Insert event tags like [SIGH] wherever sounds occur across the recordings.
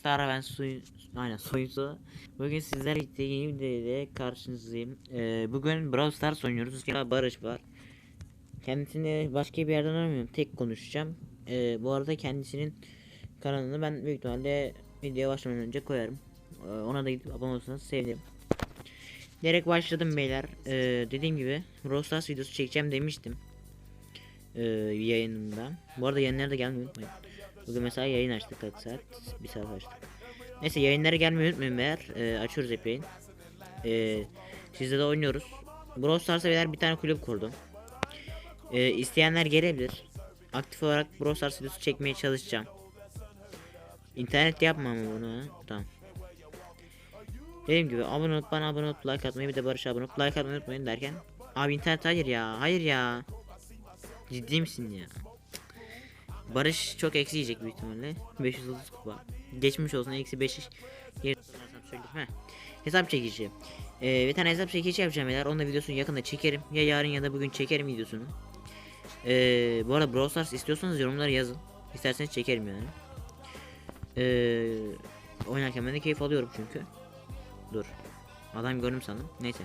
Star ben suyu aynen suyusu. Bugün sizler birlikte yeni bir videoyla karşınızdayım. Ee, bugün Brawl Stars oynuyoruz. Yanımda Barış var. Kendisini başka bir yerden aramıyorum. Tek konuşacağım. Ee, bu arada kendisinin kanalını ben büyük ihtimalle videoya başlamadan önce koyarım. Ee, ona da gidip abone olursanız sevinirim. Direkt başladım beyler. Ee, dediğim gibi Brawl Stars videosu çekeceğim demiştim. Ee, yayınımda. Bu arada yayınlara da gelmeyi. Bugün mesela yayın açtık kaç saat? Bir saat açtık. Neyse yayınlara gelmeyi unutmayın beyler. Ee, açıyoruz hep yayın. Ee, sizde de oynuyoruz. Brawl Stars'a beyler bir tane kulüp kurdum. Ee, isteyenler gelebilir. Aktif olarak Brawl Stars videosu çekmeye çalışacağım. İnternet yapma ama bunu. Tamam. Dediğim gibi abone olup bana abone olup like atmayı bir de Barış'a abone olup like atmayı unutmayın derken. Abi internet hayır ya hayır ya. Ciddi misin ya? Barış çok eksi yiyecek büyük ihtimalle. 530 kupa. Geçmiş olsun eksi 5 yer. Hesap çekici. Ee, bir tane hesap çekici yapacağım beyler. Onun da videosunu yakında çekerim. Ya yarın ya da bugün çekerim videosunu. Ee, bu arada Brawl Stars istiyorsanız yorumlara yazın. İsterseniz çekerim yani. Ee, oynarken ben de keyif alıyorum çünkü. Dur. Adam gördüm sandım. Neyse.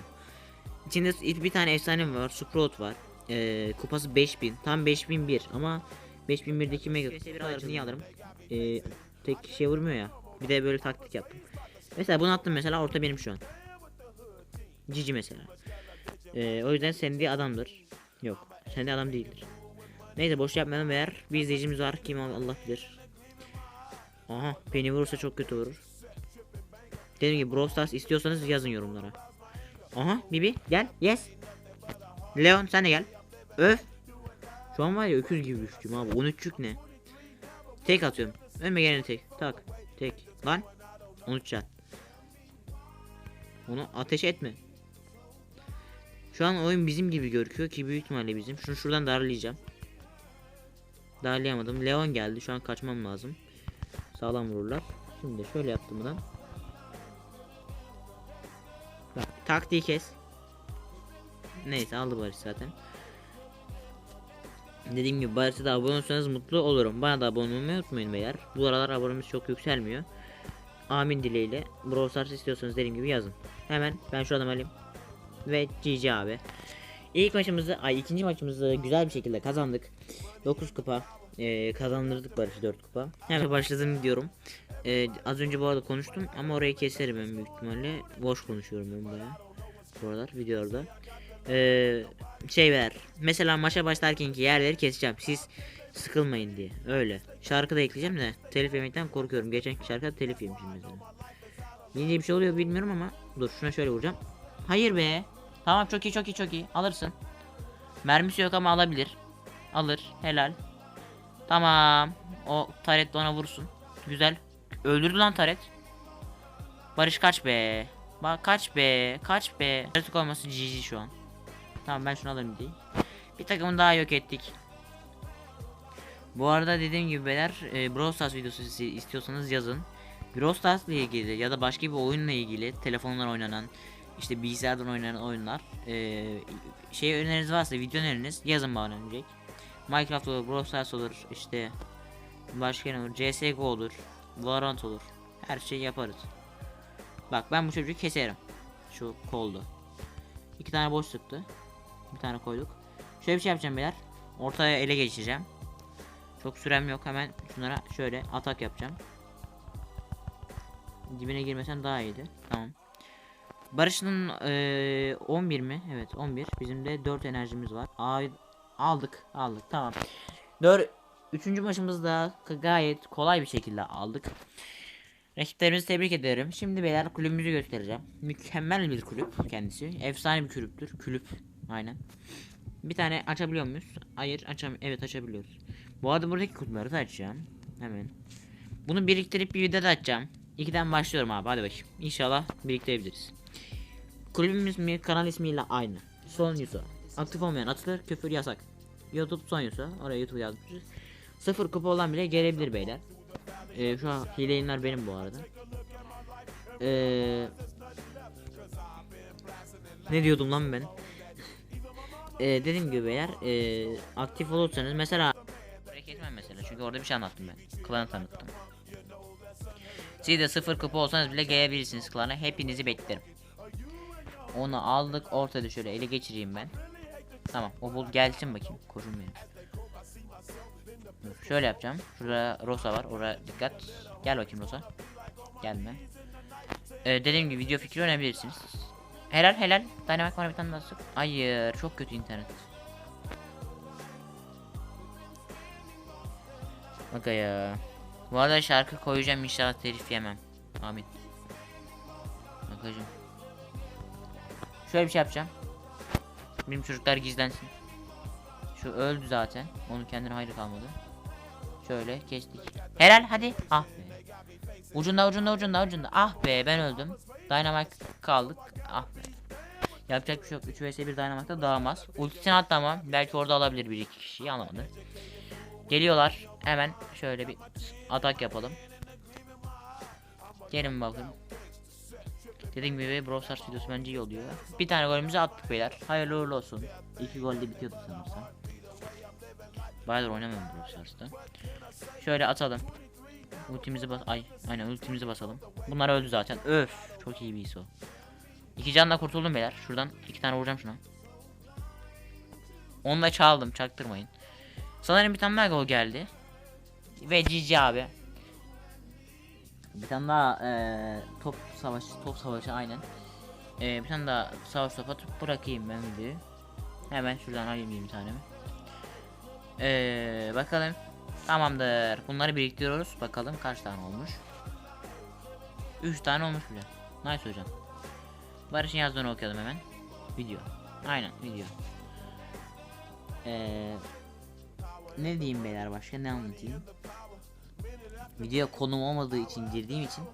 İçinde bir tane efsane var. Sprout var. Ee, kupası 5000. Tam 5001 ama 5001'deki mega kutu alırım. Niye alırım? Ee, tek kişiye vurmuyor ya. Bir de böyle taktik yaptım. Mesela bunu attım mesela orta benim şu an. Cici mesela. Ee, o yüzden Sandy adamdır. Yok. Sandy adam değildir. Neyse boş yapmayalım eğer bir izleyicimiz var kim Allah bilir. Aha beni vurursa çok kötü olur. Dediğim gibi Brawl Stars istiyorsanız yazın yorumlara. Aha Bibi gel yes. Leon sen de gel. Öf. Şu an var ya öküz gibi düştüm abi 13'lük ne? Tek atıyorum. Önüme geleni tek. Tak. Tek. Lan. 13 can. Onu ateş etme. Şu an oyun bizim gibi görünüyor ki büyük ihtimalle bizim. Şunu şuradan darlayacağım. Darlayamadım. Leon geldi. Şu an kaçmam lazım. Sağlam vururlar. Şimdi şöyle yaptım buradan. Bak taktiği kes. Neyse aldı Barış zaten. Dediğim gibi Barış'a da abone olursanız mutlu olurum. Bana da abone olmayı unutmayın beyler. Bu aralar abonemiz çok yükselmiyor. Amin dileğiyle. Brawl Stars istiyorsanız dediğim gibi yazın. Hemen ben şu adamı alayım. Ve GG abi. İlk maçımızı, ay ikinci maçımızı güzel bir şekilde kazandık. 9 kupa ee, kazandırdık Barış'ı 4 kupa. Hemen başladım diyorum. Ee, az önce bu arada konuştum ama orayı keserim ben büyük ihtimalle. Boş konuşuyorum ben baya. Bu aralar videolarda. Ee, şey ver. Mesela maça başlarkenki yerleri keseceğim. Siz sıkılmayın diye. Öyle. Şarkı da ekleyeceğim de telif yemekten korkuyorum. Geçen şarkıda telif yemişim mesela. Yeni bir şey oluyor bilmiyorum ama dur şuna şöyle vuracağım. Hayır be. Tamam çok iyi çok iyi çok iyi. Alırsın. Mermisi yok ama alabilir. Alır. Helal. Tamam. O taret de ona vursun. Güzel. Öldürdü lan taret. Barış kaç be. Bak kaç be. Kaç be. Taret olması GG şu an. Tamam ben şunu alırım diye. Bir takımı daha yok ettik. Bu arada dediğim gibi beyler e, Brawl Stars videosu istiyorsanız yazın. Brawl Stars ile ilgili ya da başka bir oyunla ilgili telefonlar oynanan işte bilgisayardan oynanan oyunlar e, şey öneriniz varsa video öneriniz yazın bana direkt. Minecraft olur, Brawl Stars olur, işte başka ne olur, CSGO olur, Valorant olur. Her şeyi yaparız. Bak ben bu çocuğu keserim. Şu koldu. İki tane boş çıktı. Bir tane koyduk. Şöyle bir şey yapacağım beyler. Ortaya ele geçireceğim. Çok sürem yok. Hemen şunlara şöyle atak yapacağım. Dibine girmesen daha iyiydi. Tamam. Barış'ın eee 11 mi? Evet 11. Bizim de 4 enerjimiz var. A aldık. Aldık. Tamam. 4 Üçüncü maçımızda gayet kolay bir şekilde aldık. Rakiplerimizi tebrik ederim. Şimdi beyler kulübümüzü göstereceğim. Mükemmel bir kulüp kendisi. Efsane bir kulüptür. Kulüp. Aynen. Bir tane açabiliyor muyuz? Hayır açam evet açabiliyoruz. Bu arada buradaki kutuları da açacağım. Hemen. Bunu biriktirip bir videoda açacağım. İkiden başlıyorum abi hadi bakayım. İnşallah biriktirebiliriz. Kulübümüz mi kanal ismiyle aynı. Son yusa. Aktif olmayan atılır küfür yasak. YouTube son yusa. Oraya YouTube yazmışız. Sıfır kupa olan bile gelebilir beyler. Ee, şu an hile benim bu arada. Ee, ne diyordum lan ben? Ee, dediğim gibi beyler ee, aktif olursanız mesela Buraya kesmem mesela çünkü orada bir şey anlattım ben. Klanı tanıttım. Siz de sıfır kupa olsanız bile gelebilirsiniz klana. Hepinizi beklerim. Onu aldık. Ortada şöyle ele geçireyim ben. Tamam. O bul gelsin bakayım. Korun beni. Dur, Şöyle yapacağım. Şurada Rosa var. Oraya dikkat. Gel bakayım Rosa. Gelme. Ee, dediğim gibi video fikri önebilirsiniz. Helal helal. Dynamite var bir tane daha sık. Hayır. Çok kötü internet. Bak ya. Bu arada şarkı koyacağım inşallah telif yemem. Amin. Bakacağım. Şöyle bir şey yapacağım. Benim çocuklar gizlensin. Şu öldü zaten. Onun kendine hayrı kalmadı. Şöyle kestik. Helal hadi. Ah be. Ucunda ucunda ucunda ucunda. Ah be ben öldüm. Dynamite kaldık. Ah. Yapacak bir şey yok. 3 vs 1 Dynamite'da dağılmaz. Ultisini attı ama belki orada alabilir bir iki kişiyi alamadı. Geliyorlar. Hemen şöyle bir atak yapalım. Gelin bakın. Dediğim gibi Brawl videosu bence iyi oluyor. Bir tane golümüzü attık beyler. Hayırlı uğurlu olsun. İki gol de bitiyordu sanırsam. Bayağıdır oynamıyorum Brawl Stars'ta. Şöyle atalım. Ultimizi bas ay aynen ultimizi basalım. Bunlar öldü zaten. Öf çok iyi bir iso. İki canla kurtuldum beyler. Şuradan iki tane vuracağım şuna. Onu da çaldım çaktırmayın. Sanırım bir tane daha gol geldi. Ve Cici abi. Bir tane daha eee, top savaşı, top savaşı aynen. Eee, bir tane daha savaş top atıp bırakayım ben videoyu. Hemen şuradan alayım bir tane. Eee, bakalım. Tamamdır. Bunları biriktiriyoruz. Bakalım kaç tane olmuş. 3 tane olmuş bile. Nice hocam. Barış'ın yazdığını okuyalım hemen. Video. Aynen video. Eee ne diyeyim beyler başka ne anlatayım? Video konum olmadığı için girdiğim için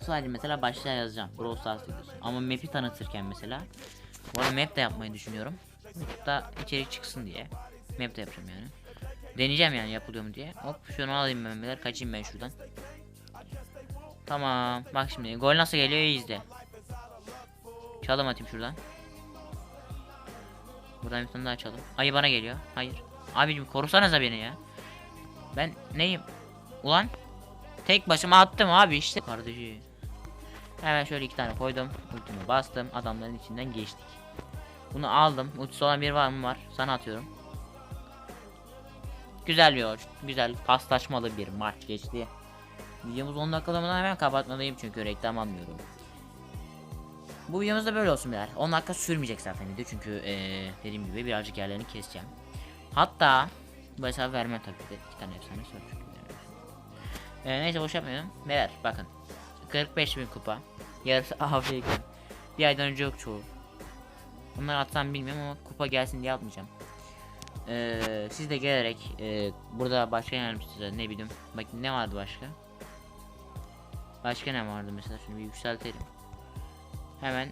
sadece mesela başlığa yazacağım Brawl Stars videosu. Ama map'i tanıtırken mesela bu arada map de yapmayı düşünüyorum. Da içerik çıksın diye map de yapacağım yani. Deneyeceğim yani yapılıyor mu diye. Hop şunu alayım ben beyler kaçayım ben şuradan. Tamam bak şimdi gol nasıl geliyor izle. Çalım atayım şuradan. Buradan bir tane daha çalım. Ayı bana geliyor. Hayır. Abicim korusanıza beni ya. Ben neyim? Ulan tek başıma attım abi işte. Kardeşi. Hemen şöyle iki tane koydum. Ultimi bastım. Adamların içinden geçtik. Bunu aldım. Ultisi olan bir var mı var. Sana atıyorum. Güzel bir hoş. Güzel paslaşmalı bir maç geçti. Videomuz 10 dakikalamadan hemen kapatmalıyım çünkü reklam almıyorum. Bu videomuz da böyle olsun beyler. 10 dakika sürmeyecek zaten video çünkü ee, dediğim gibi birazcık yerlerini keseceğim. Hatta bu hesabı vermem tabii ki. İki tane efsane var çünkü. Ee, neyse boş yapmıyorum. Beyler bakın. 45 bin kupa. Yarısı [LAUGHS] AFK. Bir aydan önce yok çoğu. Bunları atsam bilmiyorum ama kupa gelsin diye atmayacağım. Ee, siz de gelerek e, burada başka yardımcısı ne bileyim. Bakın ne vardı başka? Başka ne vardı mesela şunu bir yükseltelim. Hemen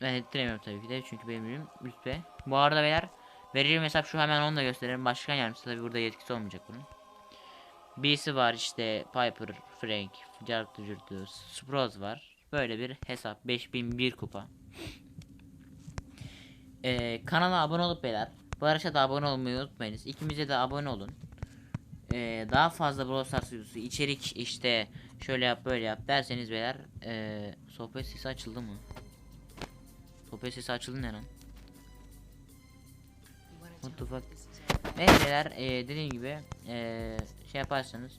ben ettiremiyorum tabii ki de çünkü benim ürünüm rütbe. Bu arada beyler veririm hesap şu hemen onu da gösterelim. Başkan yardımcısı tabii burada yetkisi olmayacak bunun. Birisi var işte Piper, Frank, Jartı Jurtu, Sprout var. Böyle bir hesap 5001 kupa. Ee, kanala abone olup beyler. Barış'a da abone olmayı unutmayınız. İkimize de abone olun. Ee, daha fazla Brawl Stars içerik işte şöyle yap böyle yap derseniz beyler ee, sohbet sesi açıldı mı? Sohbet sesi açıldı ne lan? What the fuck? Neyse beyler ee, dediğim gibi ee, şey yaparsanız